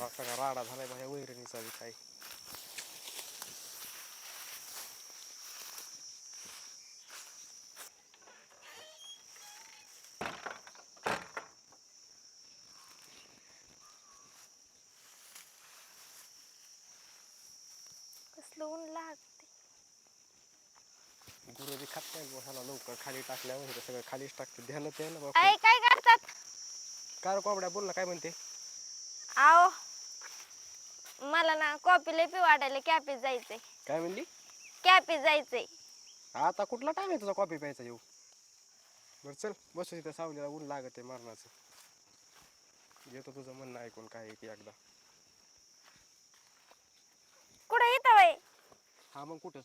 हा सगळा राडा झालाय माझ्या वैरणीचा बी काय कसलं ऊन लागते गुरु बी खात नाही ह्याला लवकर खाली टाकल्यावर हे सगळं खालीच टाकते ध्यानच आहे ना आई काय करतात? काय रे कोंबड्या बोल ना काय म्हणते? आओ. मला ना कॉफी लय पिऊ वाटायला कॅफे जायचंय. काय म्हणली? कॅफे जायचंय. आता कुठला टाइम आहे तुझा कॉफी प्यायचा येऊ? बरं चल बसू इथं सावलीला ऊन लागत आहे मरणाचं. येतो तुझं म्हणणं ऐकून काय आहे की एकदा. कुठं येतं वय हा मग कुठं?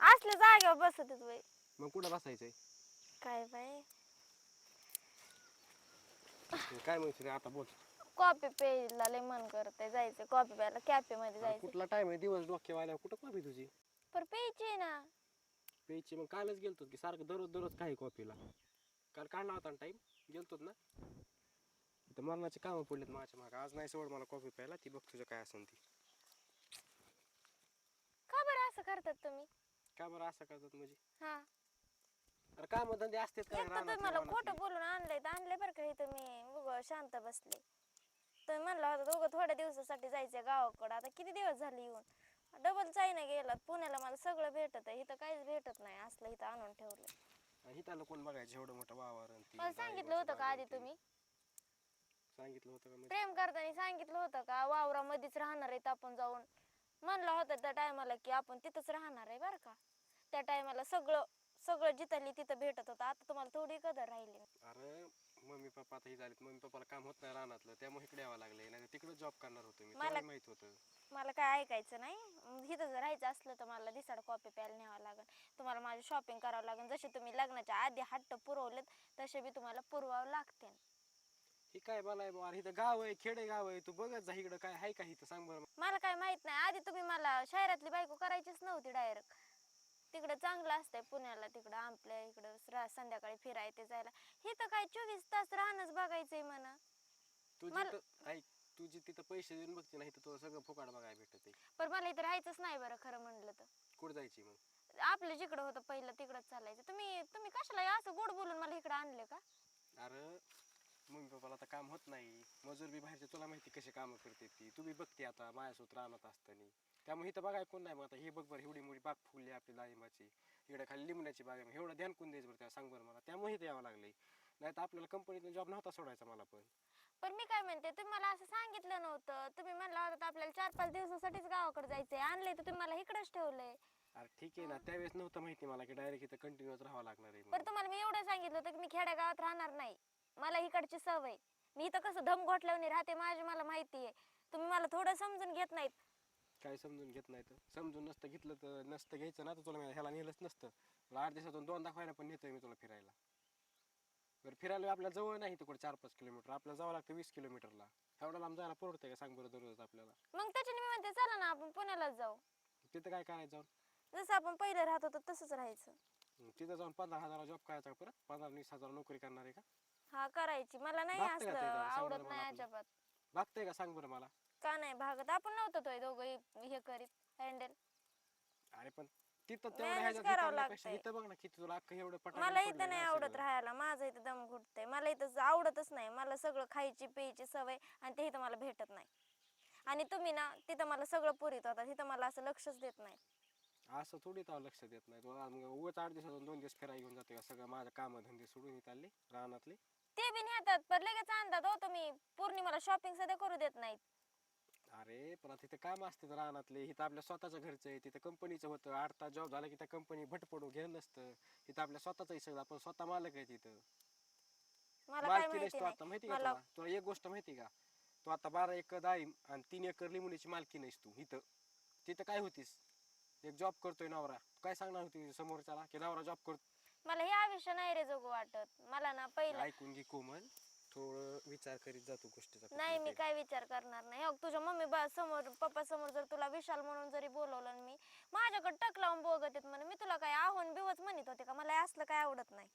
असल्या जागेवर बसत वय मग कुठं बसायचंय? काय बाय काय म्हणते रे आता बोल. कॉफी प्यायला लय मन करतंय जायचं कॉफी प्यायला कॅफे मध्ये अरे जायचं. कुठला टाइम आहे? दिवस डोक्यावाल्या कुठं कॉफी तुझी? पर प्यायची आहे ना. प्यायची मग कालच गेलतो की सारखं दररोज दररोज काय कॉफीला काल काढला होता टाइम गेलतोच ना? तर मरणाचे कामं पडलेत माझ्या मागं. आज नाही सोड मला कॉफी प्यायला ती बघ तुझं काय असेल ती. का बरं असं करतात तुम्ही? का बरं असं करतात म्हणजे? हा. अरे काम धंदे असतेच काय एक तर रानातले, तुम्ही मला. खोटं बोलून आणलंय. तर आणलंय बरं का इथं मी उगं शांत बसले. तुम्ही म्हणला होता दोघं थोड्या दिवसासाठी जायचं गावाकडं. आता किती दिवस झाले येऊन? डबल चायना गेला पुण्याला मला सगळं भेटत आहे. इथं काहीच भेटत नाही. असलं इथं आणून ठेवलं. हिताला कोण बघायचं? एवढं मोठं वावर आणि ती मला सांगितलं होतं का आधी. तुम्ही? सांगितलं होतं का म्हणजे प्रेम करताना सांगितलं होतं का? वावरामध्येच राहणार आहेत आपण जाऊन. म्हणलं होतं त्या टायमाला की आपण तिथंच राहणार आहे बरं का. त्या टायमाला सगळं सगळं जिथली तिथं भेटत होतं. आता तुम्हाला थोडी कदर राहिली. अरे मम्मी पप्पा आता ही झालीत. मम्मी पप्पाला काम होत नाही रानातलं. त्यामुळे इकडे यावं लागले नाही तिकडे जॉब करणार होतो मी. मला- माहीत होतं. मला काय ऐकायचं नाही. अं, इथं जर राहायचं असलं तर मला दिसाड कॉपी प्यायला न्यावं लागेल तुम्हाला माझी शॉपिंग करावं लागेल जसे तुम्ही लग्नाच्या आधी हट्ट पुरवलेत तसे बी तुम्हाला पुरवावं लागते ही काय बुवा, अरे इथं गाव आहे खेडे गाव आहे. तू बघत जा इकडं काय आहे का इथं सांग बरं. मला काय माहीत नाही. आधी तुम्ही मला शहरातली बायको करायचीच नव्हती डायरेक्ट तिकडं चांगलं असतंय पुण्याला तिकडं आपल्या इकडं रा- संध्याकाळी फिरायचे जायला. हे तर काय चोवीस तास राहणंच बघायचंय म्हणा. तुझी मला- तर ऐक तुझी तिथं पैसे देऊन बघते नाही तर तुला सगळं फुकाट बघायला भेटत पण मला इथं राहायचंच नाही बरं खरं म्हणलं तर. कुठं जायची मग? आपलं जिकडं होतं पहिलं तिकडंच चालायचं. तुम्ही तुम्ही कशाला असं गोड बोलून मला इकडं आणले का? अरे मम्मी पप्पाला आता काम होत नाही. मजूर बी बाहेरचे तुला माहिती कशी कामं करते ती. तू बी बघते आता माझ्यासोबत राहणार असताना. त्यामुळे इथं बघाय कोण नाही मग आता हे बघ बरं एवढी मोठी बाग फुलली आपली डाळिंबाची इकडे खाली लिंबण्याची बाग आहे. मग एवढं ध्यान कोण द्यायचं बरं त्याला? सांग बरं मला. त्यामुळे इथं यावं लागले नाही तर आपल्याला कंपनीतून जॉब नव्हता सोडायचा मला पण. पण मी काय म्हणते तुम्ही मला असं सांगितलं नव्हतं. तुम्ही म्हणला होता आपल्याला चार पाच दिवसासाठीच गावाकडे जायचंय. आणलंय तर तुम्ही मला इकडेच ठेवलंय. अरे ठीक आहे ना. त्यावेळेस नव्हतं माहिती मला की डायरेक्ट इथं कंटिन्यूच राहावं लागणार आहे पण. तुम्हाला मी एवढं सांगितलं होतं की मी खेड्यागावात राहणार नाही. मला इकडची सवय. मी इथं कसं धम घोटल्याने राहते माझी मला माहिती आहे तुम्ही मला थोडं समजून घेत नाहीत. काय समजून घेत नाही तर समजून नसतं घेतलं तर नसतं घ्यायचं ना तर तुला मी ह्याला नेलंच नसतं. तुला आठ दिवसातून दोन दाखवायला पण नेतोय मी तुला फिरायला. बरं फिरायला आपल्या जवळ नाही तिकडे चार पाच किलोमीटर. आपल्याला जावं लागतं वीस किलोमीटरला. एवढा लांब जायला परवडतंय का सांग बरं दररोज आपल्याला? मग त्याच्याने मी म्हणते चला ना आपण पुण्यालाच जाऊ. तिथं काय करायचं जाऊन? जसं आपण पहिलं राहत होतो तसंच राहायचं. तिथं जाऊन पंधरा हजारा जॉब करायचा का परत? पंधरा वीस हजार नोकरी करणार आहे का? हा करायची. मला नाही भागतंय का असलं ते जरा? सांग आवडत नाही आपलं. अजिबात. बघतंय का? सांग बरं मला. का नाही भागत? आपण नव्हतो तो दोघं हे करीत. हँडल अरे पण तिथं Manage करावं करण्यापेक्षा लागतंय. इथं बघ ना किती तुला अख्खं एवढं पटांगण मला पडलंय इथं नाही ना आवडत सगळं. राहायला. माझं इथं दम घुटतंय. मला इथं आवडतच नाही. मला सगळं खायची प्यायची सवय आणि ते इथं मला भेटत नाही. आणि तुम्ही ना तिथं मला सगळं पुरीत होता. तिथं मला असं लक्षच देत नाही. असं थोडी तर लक्ष देत नाही. तुला मग उगाच आठ दिवसातून दोन दिवस फिरायला घेऊन जाते का? सगळं माझं काम धंदे सोडून इथं आले रानातले. ते बी नेतात पण लगेच आणतात. हो तुम्ही पौर्णिमाला शॉपिंग सध्या करू देत नाहीत. अरे पण आता तिथं काम असते रानातले. इथं आपल्या स्वतःचं घरचं आहे. तिथं कंपनीचं होतं. आठ तास जॉब झाला की त्या कंपनी भट पडून घेणं नसतं. तिथं आपल्या स्वतःचं सगळं. आपण स्वतः मालक आहे तिथं. मला काय मालकी माहिती तू आता. नाही माहिती का मला तुला? तुला एक गोष्ट माहिती का? तू आता बारा एकर डाळिंब आणि तीन एकर लिंबूची मालकी नाहीस तू इथं. तिथं काय होतीस? एक जॉब करतोय नवरा. तू काय सांगणार होती समोरच्याला? की नवरा जॉब करतो. मला हे आयुष्य नाही रे जगू वाटत. मला ना पहिलं ऐकून घे कोमल. थोडं विचार करीत जातो गोष्टीचा नाही मी काय विचार करणार नाही. हो तुझ्या मम्मी बा समोर पप्पा समोर जर तुला विशाल म्हणून जरी बोलवलं मी माझ्याकडे टक लावून बघत येत म्हणे. मी तुला काय आव्हान बिवच म्हणत होते का? मला हे असलं काय आवडत नाही.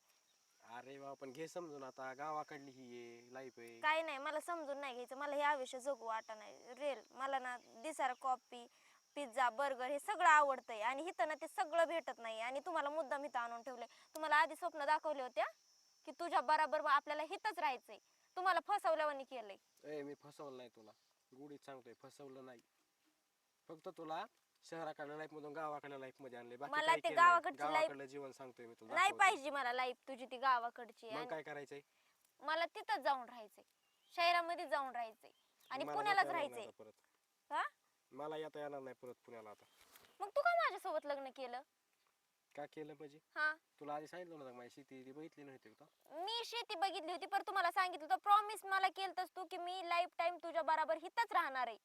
अरे बाबा पण घे समजून आता. गावाकडली ही लाईफ आहे. काय नाही मला समजून नाही घ्यायचं. मला हे आयुष्य जगू वाटा नाही रेल मला ना दिसार कॉफी पिझ्झा बर्गर हे सगळं आवडतंय आणि इथं ना ते सगळं भेटत नाही. आणि तुम्हाला मुद्दाम इथं आणून ठेवलंय. तुम्हाला आधी स्वप्न दाखवले होत्या की तुझ्या बरोबर आपल्याला हिथंच राहायचंय. तुम्हाला फसवल्यावानी केलंय. ए मी फसवलं नाही तुला. गुढीत सांगतोय फसवलं नाही. फक्त तुला शहराकडल्या लाईफ मधून गावाकडल्या लाईफमध्ये आणले बाकी मला काही ते केलं नाही. गावाकडची life- गावाकडलं जीवन सांगतोय मी तुला नाही. पाहिजे मला लाईफ तुझी ती गावाकडची मग आणि काय करायचंय? मला तिथंच जाऊन राहायचंय. शहरामध्ये जाऊन राहायचंय. आणि मला पुण्यालाच राहायचंय. परत. हा? मला येता येणार नाही परत पुण्याला आता. मग तू का माझ्यासोबत लग्न केलं? का केलं म्हणजे? हा. तुला आधी सांगितलं नव्हतं का? माझी शेती ती बघितली नव्हती का? मी शेती बघितली होती पण तुम्हाला सांगितलं तर प्रॉमिस मला केलतस तू की मी लाईफ टाइम तुझ्या बरोबर हिथंच राहणार आहे.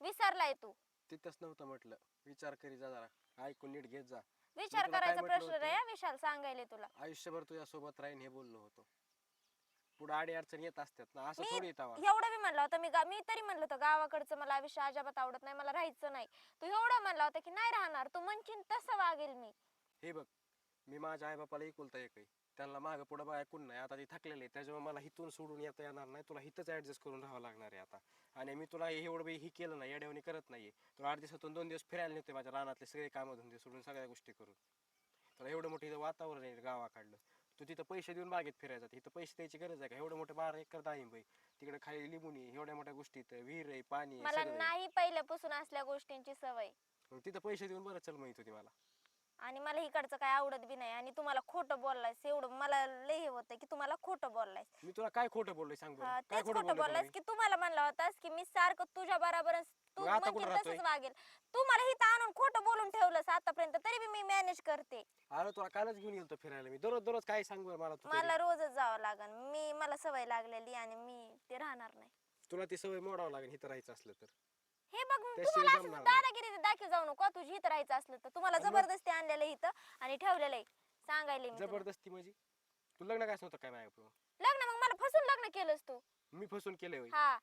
विसरलाय तू. तिथंच नव्हतं म्हटलं. विचार करी जा जरा. ऐकून नीट घेत जा. विचार तुला काय करायचा म्हटलं प्रश्न होतं? रे विशाल सांगायले तुला. आयुष्यभर तुझ्या सोबत राहीन हे बोललो होतो. पुढे अडी अडचण येत असतात ना असं मी थोडी येतावा एवढं मी म्हणलं होतं मी गा- मी तरी म्हणलं होतं गावाकडचं मला आयुष्य अजिबात आवडत नाही मला राहायचं नाही. तू एवढं म्हणला होता की नाही राहणार तू म्हणशील तसं वागेल मी. हे बघ मी माझ्या आई बापाला एकुलता एक आहे. त्यांना मागं पुढं बघा ऐकून नाही आता ते थकलेले आहे त्याच्यामुळे मला हिथून सोडून येता येणार नाही तुला हिथंच ऍडजस्ट करून राहावं लागणार आहे आता. आणि मी तुला हे एवढं बी ही केलं नाही येड्यावणी करत नाहीये. तुला आठ दिवसातून दोन दिवस फिरायला नेते माझ्या रानातले सगळे कामं धंदे सोडून सगळ्या गोष्टी करून. तुला एवढं मोठं इथं वातावरण आहे गावाकडलं. तू तिथं पैसे देऊन बागेत फिरायचा इथं पैसे द्यायची गरज आहे का? एवढं मोठं बारा एकर डाळिंब आहे. तिकडे खाली लिंबून आहे एवढ्या मोठ्या गोष्टी इथं विहीर आहे पाणी आहे, मला सगळं आहे. नाही पहिल्यापासून असल्या गोष्टींची सवय. मग तिथं पैसे देऊन बरं चल माहीत होती मला. आणि मला इकडचं काय आवडत बी नाही आणि तुम्हाला खोटं बोललायस एवढं मला लय हे होतं की तुम्हाला खोटं बोललायस. मी तुला काय खोटं बोललोय सांग हा, काय तेच खोटं खोटं बोललोय तुला बोललास मी? की तुम्हाला म्हणला होतास की मी सारखं तुझ्या बरोबर तू मग आता म्हणशील कुठं तसंच? वागेल. तू मला इथं आणून खोटं बोलून ठेवलंस आतापर्यंत तरी बी मी मॅनेज करते. अरे तुला कालच घेऊन फिरायला मी. दररोज दररोज काय सांग बरं मला तू. मला रोजच जावं लागन. मी मला सवय लागलेली आणि मी ते राहणार नाही. तुला ती सवय मोडावं लागेल इथं राहायचं असलं तर. हे बघ त्याशिवाय तुम्हाला असं जमणार नाही. दादागिरी दाखव जाऊ नको तुझी इथं राहायचं असलं तर. तुम्हाला मग? जबरदस्ती आणलेलं इथं आणि ठेवलेलं आहे. सांगायले मी तुला. जबरदस्ती माझी तू लग्न काय नव्हतं काय माझ्या लग्न मग मला फसून लग्न केलंस तू. मी फसून केलंय होय. हा.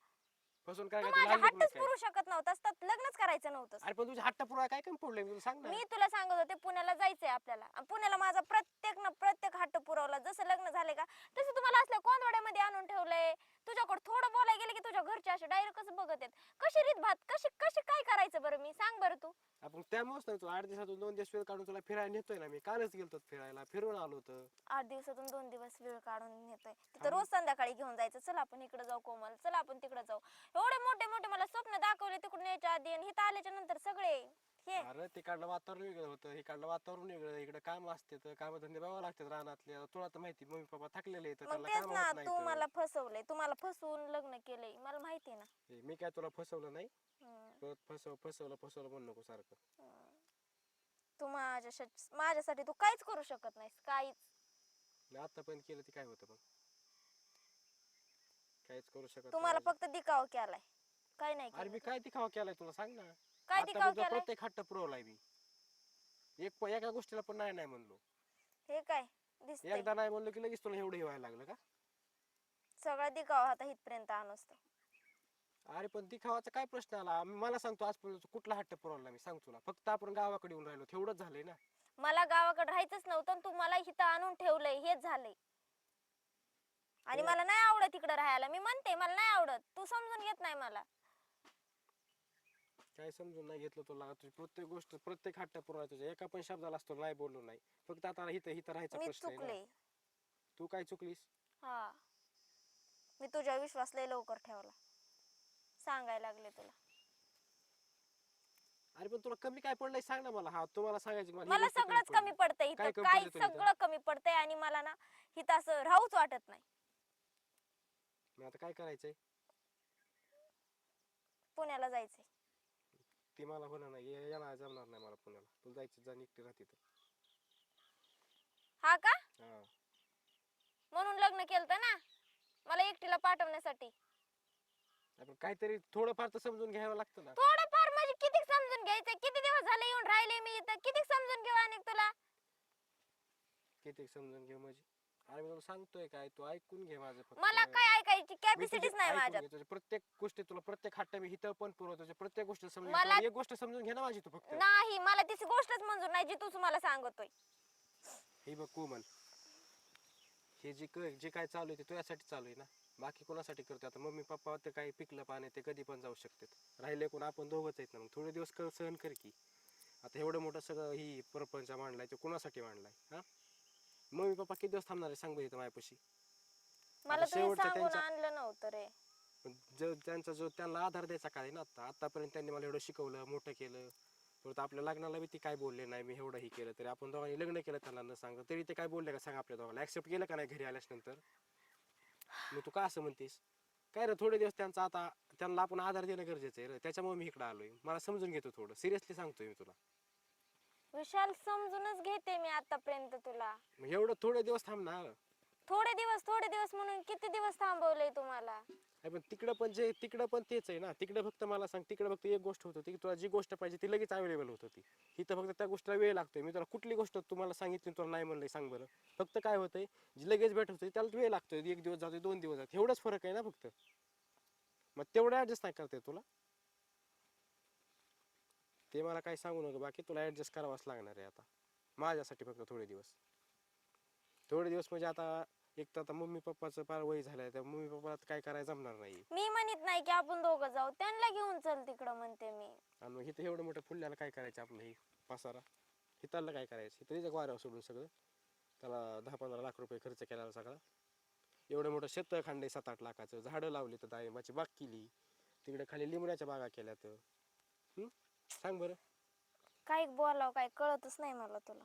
फसून काय तू काय तुला माझ्या आणलं हट्टच काय? पुरू शकत नव्हतास तर लग्नच करायचं नव्हतं अरे पण तुझ्या हट्टा पुरा काय कमी पडलंय? मी तुला सांग ना. मी तुला सांगत होते पुण्याला जायचंय आपल्याला. आणि पुण्याला माझा प्रत्येक न प्रत्येक हट्ट पुरवला. जसं लग्न झाले का तसं तुम्हाला असल्या कोंदवाड्यामध्ये आणून ठेवलंय. तुझ्याकडे थोडं बोलायला गेलं की तुझ्या घरचे असे डायरेक्ट कसं बघत आहेत? कशी रीत भात कशी कशी काय करायचं बरं मी? सांग बरं तू. आपण त्यामुळेच नाही तू आठ दिवसातून दोन दिवस वेळ काढून तुला फिरायला नेतोय ना मी. कालच गेलतो फिरायला फिरून आलो होतं. आठ दिवसातून दोन दिवस वेळ काढून नेतोय. तिथं रोज संध्याकाळी घेऊन जायचं. चल आपण इकडे जाऊ कोमल. चल आपण तिकडे जाऊ. एवढे मोठे मोठे मला स्वप्न दाखवले तिकडून यायच्या आधी आणि इथं आल्याच्यानंतर सगळे. हे. अरे तिकडलं वातावरण वेगळं होतं इकडलं वातावरण वेगळं इकडे काम असते तर काम धंदे बघावं लागतात रानातले. तुला तर माहिती मम्मी पप्पा थकलेले आहेत, मग त्यांना तेच काम ना होत नाही तू तर. मला फसवलंय तुम्हाला फसवून लग्न केलंय मला माहिती ना. ए, मी काय तुला फसवलं नाही? हम्म, परत फसव फसवलं फसवलं म्हणू नको सारखं. तू माझ्यासाठी माझ्यासाठी तू काहीच करू शकत नाहीस काहीच. मी आतापर्यंत केलं ते काय होतं मग? काहीच करू शकत तुम्हाला नाही. फक्त दिखाव केलाय काय नाही अरे केलं. मी काय दिखावा केलाय तुला सांग ना. काय आता दिखाव केलाय? प्रत्येक हट्ट पुरवलाय मी. एक प- एका गोष्टीला पण नाही नाही म्हणलो. हे काय? दिसतंय. एकदा नाही म्हणलो की लगेच तुला एवढं हे व्हायला लागलं का? सगळा दिखाव आता इथपर्यंत आणूस. अरे पण दिखावाचा काय प्रश्न आला? आम्ही- मला सांगतो आजपर्यंत कुठला हट्ट पुरवला मी सांग तुला. फक्त आपण गावाकडे येऊन राहिलो तेवढंच झालंय ना? मला गावाकडे राहायचंच नव्हतं आणि तू मला इथं आणून ठेवलंय हेच झालंय. आणि. मला नाही आवडत इकडे राहायला. मी म्हणते मला नाही आवडत. तू समजून घेत नाही मला. काय समजून नाही घेतलं तुला तुझी. प्रत्येक गोष्ट प्रत्येक हट्ट पुरवला तुझ्या. एका पण शब्दाला असतो नाही बोललो नाही. फक्त आता इथं इथं राहायचा मी प्रश्न आहे ना. चुकले. तू काय चुकलीस? हा. मी तुझ्या विश्वास लय लवकर ठेवला. सांगायला लागले तुला. अरे पण तुला कमी काय पडलंय सांग ना मला. हा तुम्हाला सांगायचं मला. ही मला गोष्ट सगळंच पडली. कमी पडतंय काय इथं कमी काही पडलं तुला इथं? सगळं कमी पडतंय आणि मला ना इथं असं राहूच वाटत नाही. मग आता काय करायचंय? पुण्याला जायचंय. ती मला होणार नाही ये- येणार जमणार नाही मला पुण्याला. तुला जायचं जा एकटी राहते तर हा का? हा. म्हणून लग्न केलं ना? मला एकटीला पाठवण्यासाठी. आपण काहीतरी थोडंफार तर समजून घ्यावं लागतं ना. थोडंफार म्हणजे किती समजून घ्यायचंय किती दिवस झाले येऊन राहिले मी इथं? किती समजून घेऊ आणि तुला? किती समजून घे म्हणजे? अरे मी तुला सांगतोय काय तू ऐकून घे माझं फक्त. मला काय ऐकायची? मी कॅपॅसिटीच नाही ऐकून माझ्यात. घे. तुझी प्रत्येक गोष्टी तुला प्रत्येक हट्ट मी हिथं पण पुरवतो. प्रत्येक गोष्ट समजून मला- तुला एक गोष्ट समजून घे ना माझी तू फक्त. नाही मला तिची गोष्टच मंजूर नाही जी तूच मला सांगतोय. हे बघ कोमल. हे जे क- जे काय चालू आहे ते तुझ्यासाठी चालू आहे ना. बाकी कोणासाठी करतो आता मम्मी पप्पा ते काही पिकलं पाणी ते कधी पण जाऊ शकतात. राहिले कोण आपण दोघंच आहेत ना मग. थोडे दिवस कर सहन कर की. आता एवढं मोठं सगळं ही प्रपंच मांडलाय ते कोणासाठी मांडलाय? हा? मम्मी पप्पा किती दिवस थांबणार आहे? सांग बरं इथं माझ्यापाशी. मला तुम्ही शेवटचं सांगून आणलं नव्हतं रे. पण जो त्यांचा जो त्यांना आधार द्यायचा काय ना आता आतापर्यंत त्यांनी मला एवढं शिकवलं मोठं केलं. परत आपल्या लग्नाला बी ती काय बोलले नाही मी एवढं हे केलं तरी आपण दोघांनी लग्न केलं त्यांना न सांग तरी ते काय बोलले का? सांग आपल्या दोघांना. ऍक्सेप्ट केलं का नाही घरी आल्यास नंतर मग तू का असं म्हणतेस? काय रे थोडे दिवस त्यांचा आता त्यांना आपण आधार देणं गरजेचं आहे रे. त्याच्यामुळे मी इकडे आलोय. मला समजून घेतो थोडं. सिरियसली सांगतोय मी तुला. विशाल समजूनच घेते मी आतापर्यंत तुला. मग एवढं थोडे दिवस थांब ना. थोडे दिवस थोडे दिवस म्हणून किती दिवस थांबवलंय तुम्हाला? पण तिकडं पण जे तिकडं पण तेच आहे ना. तिकडं फक्त मला सांग तिकडं फक्त एक गोष्ट होत होती की तुला जी गोष्ट पाहिजे ती लगेच अवेलेबल होत होती. इथं फक्त त्या गोष्टीला वेळ लागतोय. मी तुला कुठली गोष्ट तुम्हाला सांगितली तुला नाही म्हणलंय सांग बरं. फक्त काय होतंय जी लगेच भेट होते त्याला वेळ लागतोय. एक दिवस जातोय दोन दिवस जाते एवढाच फरक आहे ना फक्त. मग तेवढं ऍडजस्ट नाही करते तुला. ते मला काही सांगू नको बाकी तुला ऍडजस्ट करावाच लागणार आहे आता. माझ्यासाठी फक्त थोडे दिवस. थोडे दिवस म्हणजे आता एक तर आता मम्मी पप्पाचं फार वय झालंय त्या मम्मी पप्पाला काय करायला जमणार नाही. मी म्हणत नाही की आपण दोघं जाऊ त्यांना घेऊन चल तिकडं म्हणते मी. आणि मग इथं एवढं मोठं फुल्याला काय करायचं आपलं हे? पसारा? हिताला काय करायचं? इथं त्याच्या वाऱ्यावर सोडून सगळं. त्याला दहा पंधरा लाख रुपये खर्च केला सगळा. एवढं मोठं शेत खांडे सात आठ लाखाचं. झाडं लावली तर डाळिंबाची बाग केली. तिकडे खाली लिंबण्याच्या बागा केल्या तर? सांग बरं. काय बोलावं काय कळतच नाही मला तुला.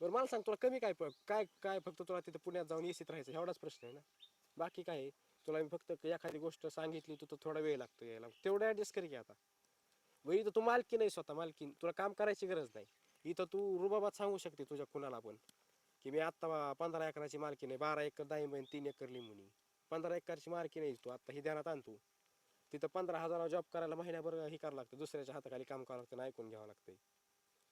बरं मला सांग तुला कमी काय प- काय काय फक्त तुला तिथं पुण्यात जाऊन एसीत राहायचं एवढाच प्रश्न आहे ना? बाकी काय आहे? तुला मी फक्त एखादी गोष्ट सांगितली तू तर थोडा वेळ लागतो यायला. तेवढं ऍडजस्ट कर की आता. बरं इथं तू मालकी नाही स्वतः मालकी. तुला काम करायची गरज नाही. इथं तू रुबाबात सांगू शकते तुझ्या कुणाला पण की मी आत्ता पंधरा एकराची मालकी नाही बारा एकर डाळिंब आणि तीन एकर लिंबुनी पंधरा एकरची मालकी नाही तू आता ही ध्यानात आण तू. तिथं पंधरा हजार जॉब करायला महिन्याभर हे करावं लागतं दुसऱ्याच्या हाताखाली काम करावं लागतं आणि ऐकून घ्यावं लागतं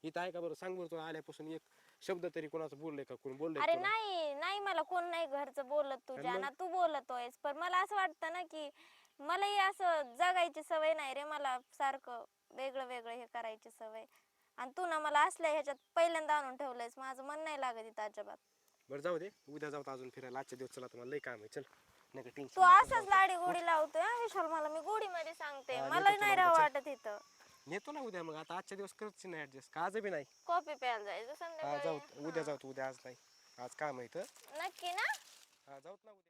इथं आहे का बरं? सांग बरं तुला आल्यापासून एक शब्द तरी कोणाचं बोललंय का? कोण बोललंय अरे तुला? नाही नाही मला कोण नाही घरचं बोलत तुझ्या? ना तू बोलतोयस. पण मला असं वाटतं ना की मलाही असं जगायची सवय नाही रे मला सारखं वेगळं वेगळं हे करायची सवय. आणि तू ना मला असल्या ह्याच्यात पहिल्यांदा आणून ठेवलंयस माझं मन नाही लागत इथं अजिबात. बरं जाऊ दे उद्या जाऊ अजून फिरायला आजच्या दिवस चला तुम्हाला लई काम आहे चल. नका तू टेन्शन असंच लाडी गोडी लावतोय हा विशाल मला मी गोडी मध्ये सांगते. हा, मला नाही तुला राह उद्या. वाटत इथं. नेतो ना उद्या मग आता आजच्या दिवस करत नाही ऍडजस्ट का आज बी नाही? कॉफी प्यायला जायचं हा संध्याकाळी. जाऊ उद्या जाऊ तू उद्या आज नाही. आज काम आहे इथं. नक्की ना? हा जाऊत ना उद्या.